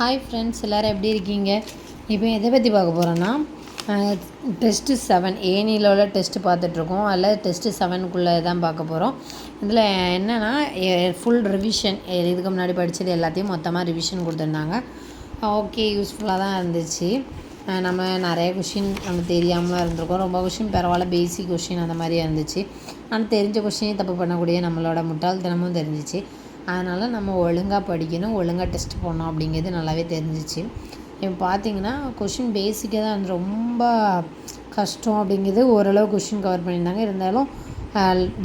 Hi friends எல்லோரும் எப்படி இருக்கீங்க? இப்போ எதை பற்றி பார்க்க போகிறோன்னா டெஸ்ட்டு செவன் ஏனியில் உள்ள டெஸ்ட்டு பார்த்துட்ருக்கோம். அதில் டெஸ்ட்டு செவனுக்குள்ளே தான் பார்க்க போகிறோம் இதில் என்னென்னா ஃபுல் ரிவிஷன் இதுக்கு முன்னாடி படித்தது எல்லாத்தையும் மொத்தமாக ரிவிஷன் கொடுத்துருந்தாங்க. ஓகே யூஸ்ஃபுல்லாக தான் இருந்துச்சு. நம்ம நிறைய கொஷின் நம்ம தெரியாமலாம் இருந்திருக்கோம். ரொம்ப கொஷின் பரவாயில்ல பேசிக் கொஷின் அந்த மாதிரி இருந்துச்சு. ஆனால் தெரிஞ்ச கொஷினே தப்பு பண்ணக்கூடிய நம்மளோட முட்டாள்தனமும் தெரிஞ்சிச்சு. அதனால் நம்ம ஒழுங்காக படிக்கணும் ஒழுங்காக டெஸ்ட் போடணும் அப்படிங்கிறது நல்லாவே தெரிஞ்சிச்சு. இப்போ பார்த்தீங்கன்னா கொஷின் பேசிக்காக தான் வந்து ரொம்ப கஷ்டம் அப்படிங்கிறது ஓரளவு கொஷின் கவர் பண்ணியிருந்தாங்க. இருந்தாலும்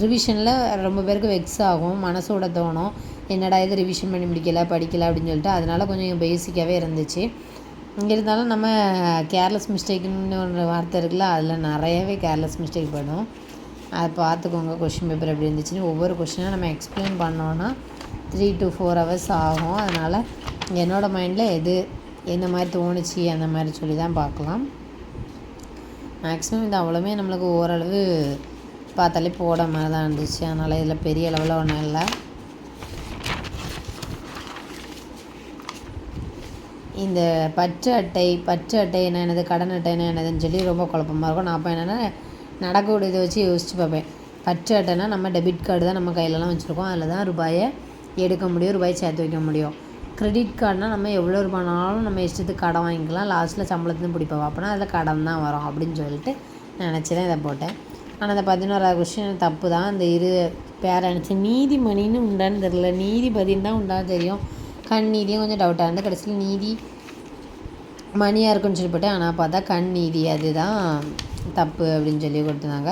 ரிவிஷனில் ரொம்ப பேருக்கு வெக்ஸ் ஆகும் மனசோட தோணும். என்னடா இது ரிவிஷன் பண்ணி முடிக்கல படிக்கல அப்படின்னு சொல்லிட்டு அதனால் கொஞ்சம் பேசிக்காகவே இருந்துச்சு. இங்கே இருந்தாலும் நம்ம கேர்லெஸ் மிஸ்டேக்குன்னு ஒரு வார்த்தை இருக்குல்ல அதில் நிறையவே கேர்லெஸ் மிஸ்டேக் பண்ணும் அதை பார்த்துக்கோங்க கொஷின் பேப்பர் எப்படி இருந்துச்சுன்னு. ஒவ்வொரு கொஷினாக நம்ம எக்ஸ்பிளைன் பண்ணோன்னா த்ரீ டு ஃபோர் ஹவர்ஸ் ஆகும். அதனால் என்னோடய மைண்டில் எது என்ன மாதிரி தோணுச்சு அந்த மாதிரி சொல்லி தான் பார்க்கலாம். மேக்ஸிமம் இது அவ்வளோமே நம்மளுக்கு ஓரளவு பார்த்தாலே போட மாதிரி தான் இருந்துச்சு. அதனால் இதில் பெரிய அளவில் ஒன்றும் இல்லை. இந்த பற்று அட்டை பற்று அட்டை என்ன என்னது கடன் அட்டை என்ன என்னதுன்னு சொல்லி ரொம்ப குழப்பமாக இருக்கும். நான் அப்போ என்னென்னா நடக்கக்கூடியதை வச்சு யோசித்து பார்ப்பேன். பற்று அட்டைனா நம்ம டெபிட் கார்டு தான் நம்ம கையிலலாம் வச்சுருக்கோம். அதில் தான் ரூபாயை எடுக்க முடியும் ரூபாய் சேர்த்து வைக்க முடியும். கிரெடிட் கார்டுனால் நம்ம எவ்வளோ ரூபானாலும் நம்ம இஷ்டத்துக்கு கடன் வாங்கிக்கலாம். லாஸ்ட்டில் சம்பளத்துலேருந்து பிடிப்போம். அப்போனா அதில் கடன் தான் வரும் அப்படின்னு சொல்லிட்டு நினச்சி தான் இதை போட்டேன். ஆனால் அந்த பதினோராவது கொஸ்டின் தப்பு தான். அந்த இரு பேரண்ட்ஸ் நீதிமணின்னு உண்டான்னு தெரில நீதிபதினு தான் உண்டான்னு தெரியும். கண் நீதியும் கொஞ்சம் டவுட்டாக இருந்து கடைசியில் நீதி மணியாக இருக்குன்னு சொல்லி போட்டேன். ஆனால் பார்த்தா கண் நீதி அதுதான் தப்பு அப்படின்னு சொல்லி கொடுத்துருந்தாங்க.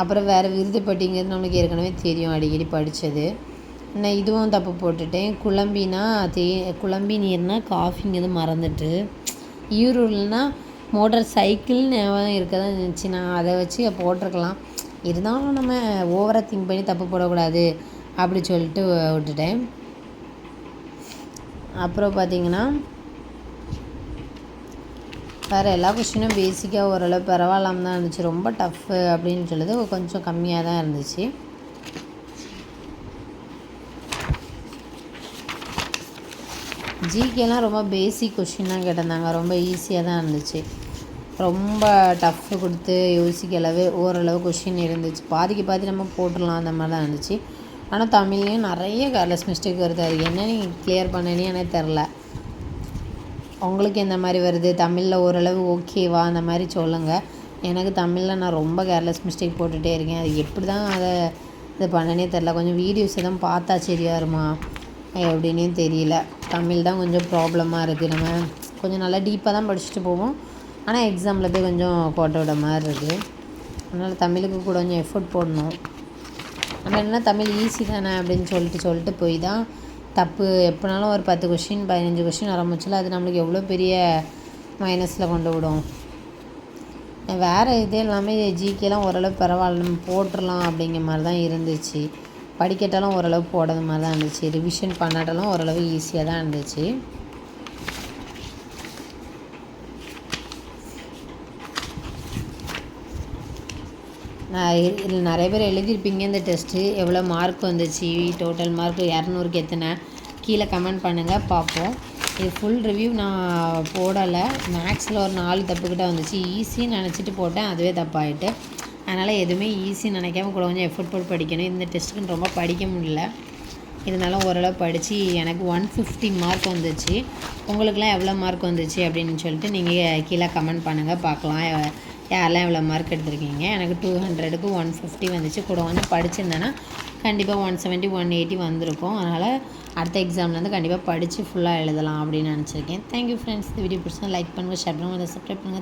அப்புறம் வேறு விருதுப்பட்டிங்கிறது நம்மளுக்கு ஏற்கனவே தெரியும். அடிக்கடி படித்தது நான் இதுவும் தப்பு போட்டுட்டேன். குழம்பினா தே குழம்பி நீர்னா காஃபிங்கிறது மறந்துட்டு. ஈரூர்னா மோட்டர் சைக்கிள் ஞாபகம் இருக்க தான் இருந்துச்சு. நான் அதை வச்சு போட்டிருக்கலாம். இருந்தாலும் நம்ம ஓவராக திங்க் பண்ணி தப்பு போடக்கூடாது அப்படி சொல்லிட்டு விட்டுட்டேன். அப்புறம் பார்த்திங்கன்னா வேறு எல்லா கொஷினும் பேசிக்காக ஓரளவு பரவாயில்லாமல் தான் இருந்துச்சு. ரொம்ப டஃப்பு அப்படின்னு சொல்லுது கொஞ்சம் கம்மியாக தான் இருந்துச்சு. ஜிகேலாம் ரொம்ப பேசிக் கொஷின் தான் கேட்டிருந்தாங்க. ரொம்ப ஈஸியாக தான் இருந்துச்சு. ரொம்ப டஃப்பு கொடுத்து யோசிக்க அளவு ஓரளவு கொஷின் இருந்துச்சு. பாதிக்கு பாதி நம்ம போட்டுடலாம் அந்த மாதிரி தான் இருந்துச்சு. ஆனால் தமிழ்லேயும் நிறைய கேர்லெஸ் மிஸ்டேக் வருது. அது என்ன நீங்கள் கிளியர் பண்ணனே எனக்கு தெரில உங்களுக்கு எந்த மாதிரி வருது? தமிழில் ஓரளவு ஓகேவா அந்த மாதிரி சொல்லுங்கள் எனக்கு தமிழில் நான் ரொம்ப கேர்லெஸ் மிஸ்டேக் போட்டுகிட்டே இருக்கேன். அது எப்படி தான் அதை இது பண்ணனே தெரில கொஞ்சம் வீடியோஸ் எதுவும் பார்த்தா சரியா இருமா எப்படின்னே தெரியல. தமிழ் தான் கொஞ்சம் ப்ராப்ளமாக இருக்குது நம்ம கொஞ்சம் நல்லா டீப்பாக தான் படிச்சுட்டு போவோம். ஆனால் எக்ஸாமில் போய் கொஞ்சம் கோட்டை விட மாதிரி இருக்குது அதனால் தமிழுக்கு கூட கொஞ்சம் எஃபர்ட் போடணும். ஆனால் என்ன தமிழ் ஈஸி தானே அப்படின்னு சொல்லிட்டு சொல்லிட்டு போய் தான் தப்பு எப்போனாலும் ஒரு பத்து கொஷின் பதினஞ்சு கொஷின் ஆரம்பிச்சில அது நம்மளுக்கு எவ்வளோ பெரிய மைனஸில் கொண்டு விடும். வேறு இது எல்லாமே ஜிகேலாம் ஓரளவு பரவாயில்ல. நம்ம போட்டுடலாம் அப்படிங்கிற மாதிரி தான் இருந்துச்சு. படிக்கட்டாலும் ஓரளவு போடுறது மாதிரி தான் இருந்துச்சு. ரிவிஷன் பண்ணாட்டெல்லாம் ஓரளவு ஈஸியாக தான் இருந்துச்சு. நான் இதில் நிறைய பேர் எழுதியிருப்பீங்க இந்த டெஸ்ட்டு எவ்வளோ மார்க் வந்துச்சு டோட்டல் மார்க் இரநூறுக்கு எத்தனை? கீழே கமெண்ட் பண்ணுங்கள் பார்ப்போம். இது ஃபுல் ரிவ்யூ நான் போடலை. மேக்ஸில் ஒரு நாலு தப்புக்கிட்ட வந்துச்சு. ஈஸின்னு நினச்சிட்டு போட்டேன் அதுவே தப்பாயிட்டு. அதனால் எதுவுமே ஈஸி நினைக்காம கூட கொஞ்சம் எஃபர்ட் போட்டு படிக்கணும். இந்த டெஸ்ட்டுக்கு ரொம்ப படிக்க முடியல. இருந்தாலும் ஓரளவு படித்து எனக்கு ஒன் ஃபிஃப்டி மார்க் வந்துச்சு. உங்களுக்குலாம் எவ்வளோ மார்க் வந்துச்சு அப்படின்னு சொல்லிட்டு நீங்கள் கீழே கமெண்ட் பண்ணுங்கள் பார்க்கலாம். யாரெல்லாம் எவ்வளோ மார்க் எடுத்திருக்கீங்க? எனக்கு டூ ஹண்ட்ரடுக்கு ஒன் ஃபிஃப்டி வந்துச்சு. கூட வந்து படிச்சிருந்தேன்னா கண்டிப்பாக ஒன் செவன்ட்டி ஒன் எயிட்டி வந்திருக்கும். அதனால் அடுத்த எக்ஸாம்லேருந்து கண்டிப்பாக படித்து ஃபுல்லாக எழுதலாம் அப்படின்னு நினச்சிருக்கேன். தேங்க்யூ ஃப்ரெண்ட்ஸ் இந்த வீடியோ பிடிச்சா லைக் பண்ணுங்கள் ஷேர் பண்ணுங்கள் சப்ஸ்கிரைப் பண்ணுங்கள்